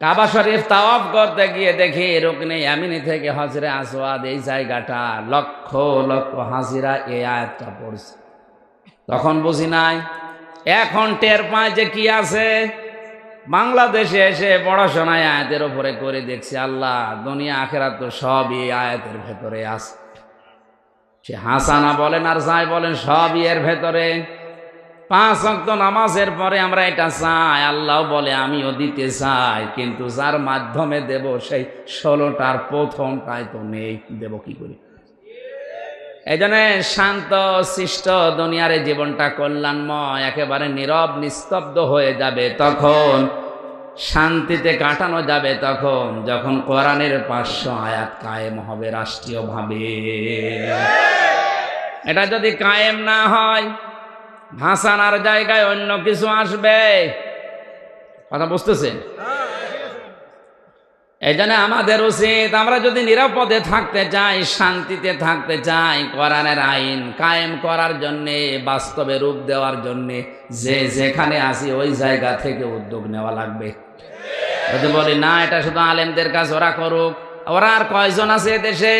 কাবা শরীফ তাওয়াফ করতে গিয়ে দেখি রুকনে ইয়ামিনি থেকে হজরে আসওয়াদ এই জায়গাটা লক্ষ লক্ষ হাজিরা এই আয়াতটা পড়ছে। তখন বুঝি নাই, এখন টের পায় যে কি আছে। বাংলাদেশে এসে পড়াশোনায় আয়াতের উপরে করে দেখছি, আল্লাহ দুনিয়া আখেরাত তো সবই আয়াতের ভেতরে আছে। সে হাসানা বলেন আর যাই বলেন সবই এর ভেতরে। পাঁচ অক্ত নামাজের পরে আমরা এটা চাই। আল্লাহ বলে, আমিও দিতে চাই, কিন্তু যার মাধ্যমে দেব সেই ষোলোটার প্রথমটাই তো নেই, দেব কি করি? এই জন্য শান্ত, সৃষ্ট দুনিয়ারে জীবনটা কল্যাণময়, একেবারে নীরব, নিস্তব্ধ হয়ে যাবে তখন, শান্তিতে কাটানো যাবে তখন, যখন কোরআনের পাঁচশো আয়াত কায়েম হবে রাষ্ট্রীয়ভাবে। এটা যদি কায়েম না হয় ভাসানার জায়গায় অন্য কিছু আসবে। কথা বুঝতেছেন? এই জন্য আমাদের উচিত, আমরা যদি নিরাপদে থাকতে চাই, শান্তিতে থাকতে চাই, কোরআনের আইন কায়েম করার জন্যে, বাস্তবে রূপ দেওয়ার জন্যে, যে যেখানে আসি ওই জায়গা থেকে উদ্যোগ নেওয়া লাগবে। যদি বলি, না, এটা শুধু আলেমদের কাজ, ওরা করুক। ওরা আর কয়জন আছে দেশে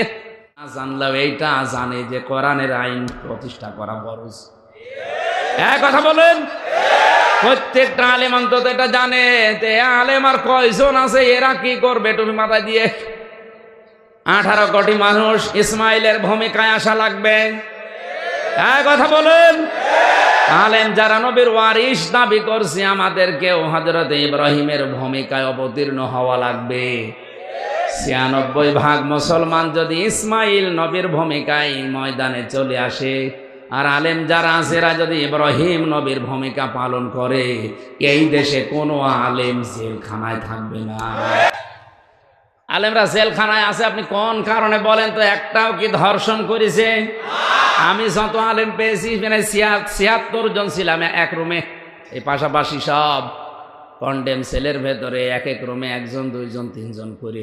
না জানলেও এইটা জানে যে কোরআনের আইন প্রতিষ্ঠা করা বরজ হ্যাঁ কথা বলেন। প্রত্যেকটা আলেম অন্তত এটা জানে যে আলেম আর কয়জন আছে? এরা কি করবে? তুমি মাথায় দিয়ে আঠারো কোটি মানুষ ইসমাইলের ভূমিকায় আসা লাগবে। হ্যাঁ কথা বলেন। আলেম যারা নবীর ওয়ারিস দাবি করছে, আমাদেরকেও হজরত ইব্রাহিমের ভূমিকায় অবতীর্ণ হওয়া লাগবে। ছিয়ানব্বই ভাগ মুসলমান যদি ইসমাইল নবীর ভূমিকায় ময়দানে চলে আসে আর আলেম যারা আছে, এরা যদি ইব্রাহিম নবীর ভূমিকা পালন করে, এই দেশে কোনো আলেম জেলখানায় থাকবে না। আলেমরা জেলখানায় আছে, আপনি কোন কারণে বলেন তো? একটাও কি ধর্ষণ করেছে? আমি যত আলেম পেয়েছি মানে ছিয়াত্তর জন ছিলাম এক রুমে। এই পাশাপাশি সব কন্ডেম সেলের ভেতরে এক এক রুমে একজন, দুইজন, তিনজন করে।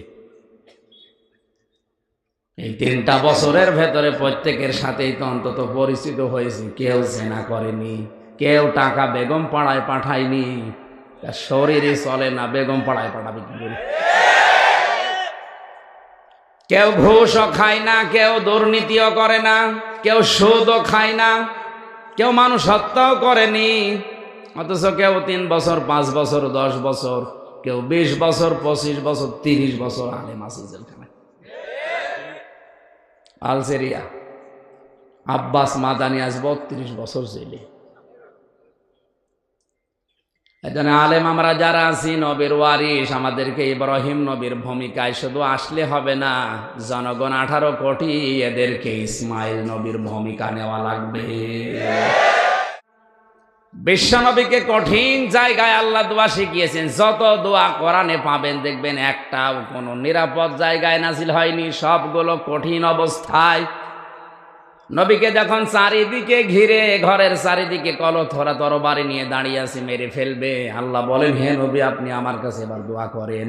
এই তিনটা বছরের ভেতরে প্রত্যেকের সাথেই তো অন্তত পরিচিত হয়েছে। কেউ জেনা করেনি, কেউ টাকা বেগম পাড়ায় পাঠায়নি। তার শরীরে চলে না, বেগম পাড়ায় পাঠাবে কি করে? কেউ ঘুষও খায় না, কেউ দুর্নীতিও করে না, কেউ সুদও খায় না, কেউ মানুষ হত্যাও করেনি। অথচ কেউ তিন বছর, পাঁচ বছর, দশ বছর, কেউ বিশ বছর, পঁচিশ বছর, তিরিশ বছর আলেম আছে জেলখানায় আলজেরিয়া। আব্বাস মাদানি আজ বত্রিশ বছর জেলে। এখানে আলেম, আমরা যারা আছি, নবীর ওয়ারিস আমাদেরকে ইব্রাহিম নবীর ভূমিকায় শুধু আসলে হবে না, জনগণ আঠারো কোটি এদেরকে ইসমাইল নবীর ভূমিকা নেওয়া লাগবে। বিশ্বনবীকে কঠিন জায়গায় আল্লাহ দোয়া শিখিয়েছেন, যত দোয়া কোরআনে পাবেন দেখবেন একটাও কোনো নিরাপদ জায়গায় নাজিল হয়নি, সবগুলো কঠিন অবস্থায়। নবীকে যখন চারিদিকে ঘিরে, ঘরের চারিদিকে কল কলথরা তরবারি নিয়ে দাঁড়িয়ে আছে, মেরে ফেলবে। আল্লাহ বলেন, হে নবী, আপনি আমার কাছে এবার দোয়া করেন।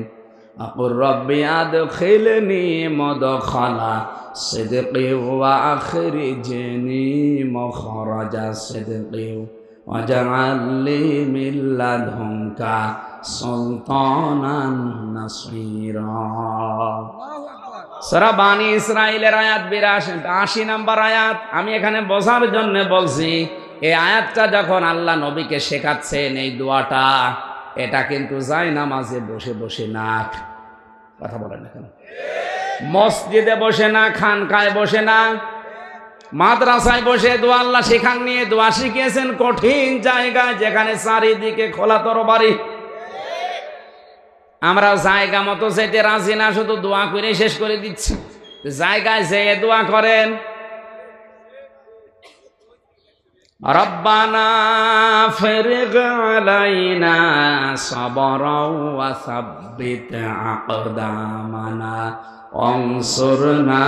আপুর রব্বি আদ খেলেনি মদ খালা সেদেকে ওয়া আখরি জেনি মখরাজা সেদেকে وجعل لي من لدنك سلطانا نصيرا সারা বাণী ইসরায়েলের আয়াত বিরাশি আশি নাম্বার আয়াত আমি এখানে বোঝার জন্য বলছি এই আয়াতটা যখন আল্লাহ নবীকে শেখাচ্ছেন এই দোয়াটা এটা কিন্তু যায় না মাঝে বসে বসে না কথা বলেন এখন মসজিদে বসে না খানকায় বসে না মাদ্রাসায় বসে দোয়া আল্লাহ শেখান নিয়ে দোয়া শিখিয়েছেন কঠিন জায়গায় যেখানে চারিদিকে খোলা তরবারি। আমরা জায়গা মতো যেতে রাজি না, শুধু দোয়া করে শেষ করে দিচ্ছি। জায়গায় যেয়ে দোয়া করেন। রব্বানা আকদামানা। অংসরনা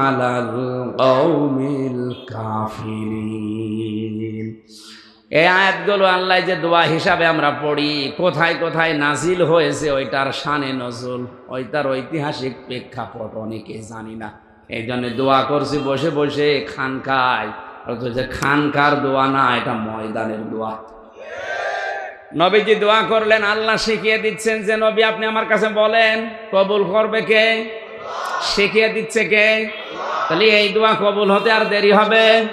আলাল কওমিল কাফিরিন এই আয়াতগুলো আল্লাহ যে দোয়া হিসাবে আমরা পড়ি, কোথায় কোথায় নাজিল হয়েছে ওইটার শানে নজরুল ওইটার ঐতিহাসিক প্রেক্ষাপট অনেকে জানি না। এই জন্য দোয়া করছি, বসে বসে খানকায়, অথচ খানকার দোয়া না, এটা ময়দানের দোয়া। নবীজি দোয়া করলেন, আল্লাহ শিখিয়ে দিচ্ছেন যে, নবী, আপনি আমার কাছে বলেন, কবুল করবে কে? শিখিয়ে দিচ্ছে কে? তাহলে এই দোয়া কবুল হতে আর দেরি হবে।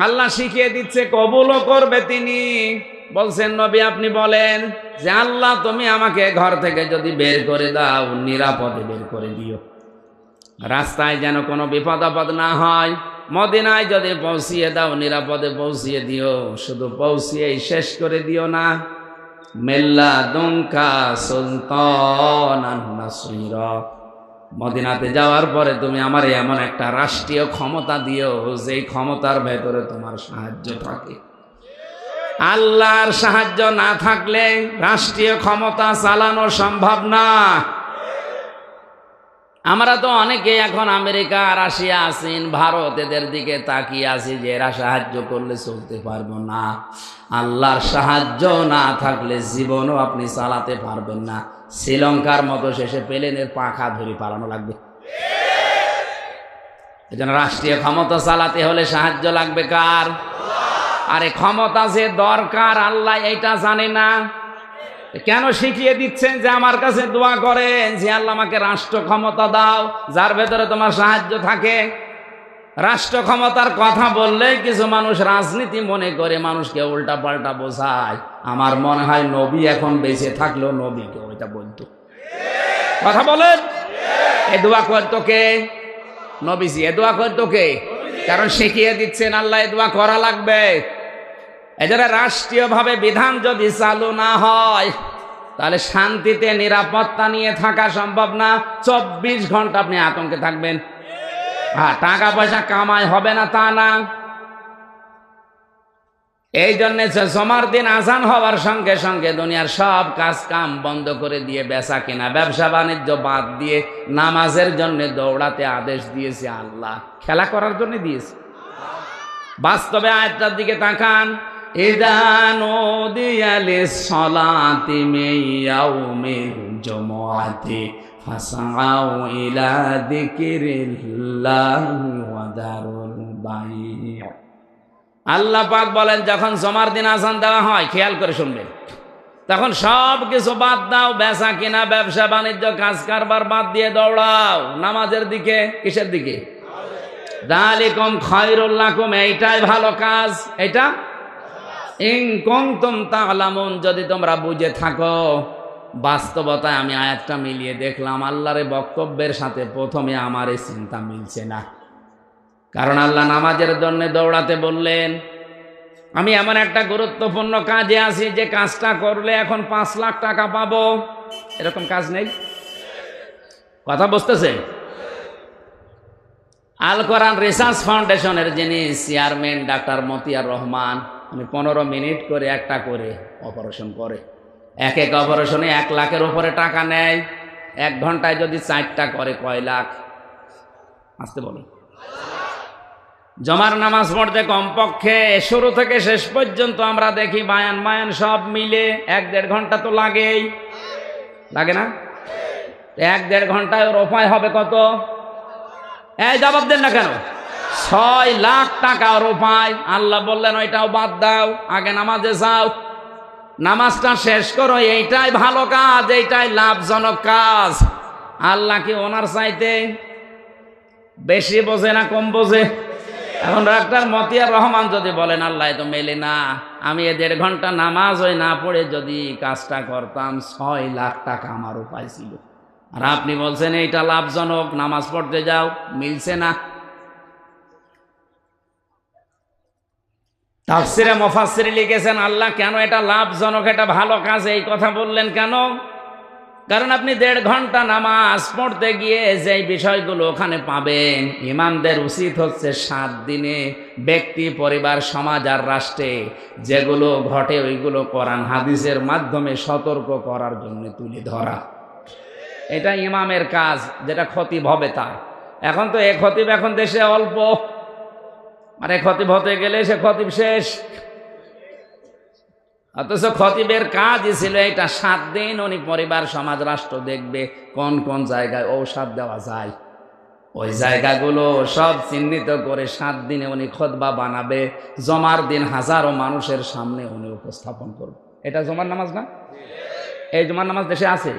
আল্লাহ শিখিয়ে দিচ্ছে, কবুলও করবে তিনি। বলছেন, নবী, আপনি বলেন যে, আল্লাহ, তুমি আমাকে ঘর থেকে যদি বের করে দাও, নিরাপদে বের করে দিও। রাস্তায় যেন কোনো বিপদ আপদ না হয়, মদিনায় যদি পৌঁছিয়ে দাও, নিরাপদে পৌঁছিয়ে দিও। শুধু পৌঁছিয়েই শেষ করে দিও না। মেল্লা দুঙ্কা সুলতান মদিনাতে যাওয়ার পরে তুমি আমার এমন একটা রাষ্ট্রীয় ক্ষমতা দিও, যেই ক্ষমতার ভেতরে তোমার সাহায্য থাকে। আল্লাহর সাহায্য না থাকলে রাষ্ট্রীয় ক্ষমতা চালানো সম্ভব না। আমরা তো অনেকে এখন আমেরিকা, রাশিয়া, চীন, ভারত এদের দিকে তাকিয়ে আছি যে এরা সাহায্য করলে চলতে পারব না। আল্লাহর সাহায্য না থাকলে জীবনও আপনি চালাতে পারবেন না। শ্রীলঙ্কার মতো শেষে প্লেনের পাখা ধরে পালানো লাগবে। এজন্য রাষ্ট্রীয় ক্ষমতা চালাতে হলে সাহায্য লাগবে কার? আরে ক্ষমতা যে দরকার, আল্লাহ এটা জানে না। কেন শিখিয়ে দিচ্ছেন যে আমার কাছে দোয়া করেন যে আল্লাহ আমাকে রাষ্ট্র ক্ষমতা দাও, যার ভেতরে তোমার সাহায্য থাকে। রাষ্ট্র ক্ষমতার কথা বললে কিছু মানুষ রাজনীতি মনে করে, মানুষকে উল্টা পাল্টা বোঝায়। আমার মনে হয় নবী এখন বেঁচে থাকলেও নবীকে ওইটা বলতো কথা বলেন? এ দোয়া করতো কে নবীজি, এ দোয়া করতো কে কারণ শিখিয়ে দিচ্ছেন আল্লাহ, এ দোয়া করা লাগবে। এজন্য রাষ্ট্রীয়ভাবে বিধান যদি চালু না হয়, তাহলে শান্তিতে নিরাপত্তা নিয়ে থাকা সম্ভব না। চব্বিশ ঘণ্টা আপনি আতঙ্কে থাকবেন। হ্যাঁ টাকা পয়সা কামাই হবে না তা না। এই জন্যে জমার দিন আসান হওয়ার সঙ্গে সঙ্গে দুনিয়ার সব কাজ কাম বন্ধ করে দিয়ে বেচা কেনা, ব্যবসা বাণিজ্য বাদ দিয়ে নামাজের জন্য দৌড়াতে আদেশ দিয়েছে আল্লাহ। খেলা করার জন্য দিয়েছে। বাস্তবে আয়টার দিকে তাকান। ইদানো দিয়ালে সলাতে মেয়াউমে জমাতে ফাসাও ইলা দিকিরিল্লাহ ওয়া দারুল বাই' আল্লাহ পাক বলেন, যখন জমার দিন আসান দেওয়া হয়, খেয়াল করে শুনবেন। তখন সব কিছু বাদ দাও, বেচা কিনা, ব্যবসা, বাণিজ্য, কাজ কারবার বাদ দিয়ে দৌড়াও। নামাজের দিকে, কিসের দিকে? দালিকম খয়রুল্লাকুম এইটাই ভালো কাজ এটা ইং যদি তোমরা বুঝে থাকো, বাস্তবতায় আমি আয়াতটা মিলিয়ে দেখলাম, আল্লাহর বক্তব্যের সাথে প্রথমে আমার এই চিন্তা মিলছে না। কারণ আল্লাহ নামাজের জন্য দৌড়াতে বললেন, আমি এমন একটা গুরুত্বপূর্ণ কাজে আছি, যে কাজটা করলে এখন পাঁচ লাখ টাকা পাবো। এরকম কাজ নেই? কথা বুঝতেছে? আল কোরআন রিসার্চ ফাউন্ডেশনের যিনি চেয়ারম্যান ডাক্তার মতিয়ার রহমান উনি পনেরো মিনিট করে একটা করে অপারেশন করে। এক এক অপারেশনে এক লাখের ওপরে টাকা নেয়। এক ঘন্টায় যদি চারটা করে, কয় লাখ? আসতে বলুন জমার নামাজ পড়তে কমপক্ষে শুরু থেকে শেষ পর্যন্ত আমরা দেখি বায়ান মায়ান সব মিলে এক দেড় ঘণ্টা তো লাগেই। লাগে না? এক দেড় ঘন্টায় ওর উপায় হবে কত? এই জবাব দেন না কেন? ছয় লাখ টাকা ওর উপায় আল্লাহ বললেন, ওইটাও বাদ দাও, আগে নামাজে যাও। নামাজটা শেষ করো, এইটাই ভালো কাজ, এইটাই লাভজনক কাজ। আল্লাহ কি ওনার চাইতে বেশি বোঝে না কম বোঝে? এখন ডাক্তার মতিয়ার রহমান যদি বলেন, আল্লাহ তো মেলে না। আমি এ দেড় ঘণ্টা নামাজ ওই না পড়ে যদি কাজটা করতাম, ছয় লাখ টাকা আমার উপায় ছিল। আর আপনি বলছেন, এইটা লাভজনক, নামাজ পড়তে যাও, মিলছে না। তাফসিরে মফাসিরে লিখেছেন, আল্লাহ, কেন এটা লাভজনক, এটা ভালো কাজ? এই কথা বললেন কেন? কারণ আপনি দেড় ঘণ্টা নামাজ পড়তে গিয়ে যে বিষয়গুলো ওখানে পাবেন, ইমামদের উচিত হচ্ছে সাত দিনে ব্যক্তি, পরিবার, সমাজ আর রাষ্ট্রে যেগুলো ঘটে, ওইগুলো কোরআন, হাদিসের মাধ্যমে সতর্ক করার জন্য তুলে ধরা। এটা ইমামের কাজ, যেটা খতিব হবে তার। এখন তো এ খতিব এখন দেশে অল্প। এ খতিব হতে গেলে সে খতিব শেষ। অথচ খতিবের কাজই ছিল এটা সাত দিন উনি পরিবার, সমাজ, রাষ্ট্র দেখবে কোন কোন জায়গায় ঔষধ দেওয়া যায়। ওই জায়গাগুলো সব চিহ্নিত করে সাত দিনে উনি খতবা বানাবে, জমার দিন হাজারো মানুষের সামনে উনি উপস্থাপন করবে। এটা জুমার নামাজ না? এই জুমার নামাজ দেশে আছে?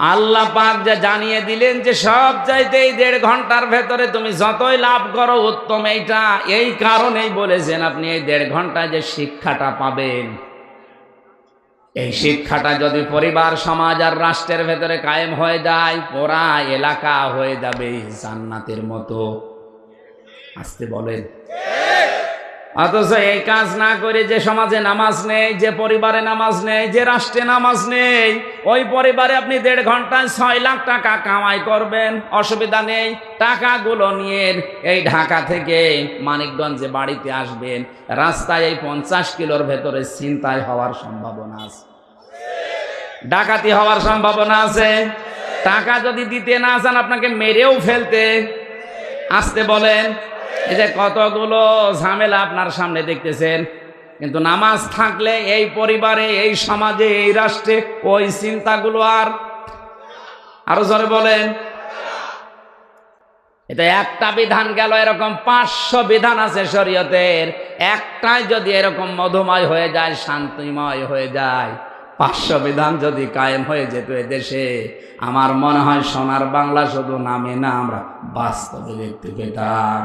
আল্লাহ পাক যা জানিয়ে দিলেন যে সব চাইতে এই দেড় ঘণ্টার ভেতরে তুমি যতই লাভ করো উত্তম এইটা, এই কারণেই বলেছেন আপনি এই দেড় ঘন্টায় যে শিক্ষাটা পাবেন। এই শিক্ষাটা যদি পরিবার, সমাজ আর রাষ্ট্রের ভেতরে কায়েম হয়ে যায় পুরা এলাকা হয়ে যাবে জান্নাতের মতো। আসতে বলেন। অথচ এই কাজ না করে যে সমাজে নামাজ নেই, যে পরিবারে নামাজ নেই, যে রাষ্ট্রে নামাজ নেই, ওই পরিবারে আপনি দেড় ঘন্টায় ছয় লাখ টাকা কামাই করবেন, অসুবিধা নেই, টাকাগুলো নিয়ে এই ঢাকা থেকে মানিকগঞ্জে বাড়িতে আসবেন, রাস্তায় এই পঞ্চাশ কিলোর ভেতরে চিন্তায় হওয়ার সম্ভাবনা আছে। ডাকাতি হওয়ার সম্ভাবনা আছে। টাকা যদি দিতে না চান, আপনাকে মেরেও ফেলতে। আসতে বলেন এই যে কতগুলো ঝামেলা আপনার সামনে দেখতেছেন, কিন্তু নামাজ থাকলে এই পরিবারে, এই সমাজে, এই রাষ্ট্রে ওই চিন্তাগুলো আর আরও জোরে বলেন। এটা একটা বিধান গেল, এরকম পাঁচশো বিধান আছে শরীয়তের। একটাই যদি এরকম মধুময় হয়ে যায়, শান্তিময় হয়ে যায়। পাঁচশো বিধান যদি কায়েম হয়ে যেত দেশে আমার মনে হয় সোনার বাংলা শুধু নামে না, আমরা বাস্তবে দেখতে পেতাম।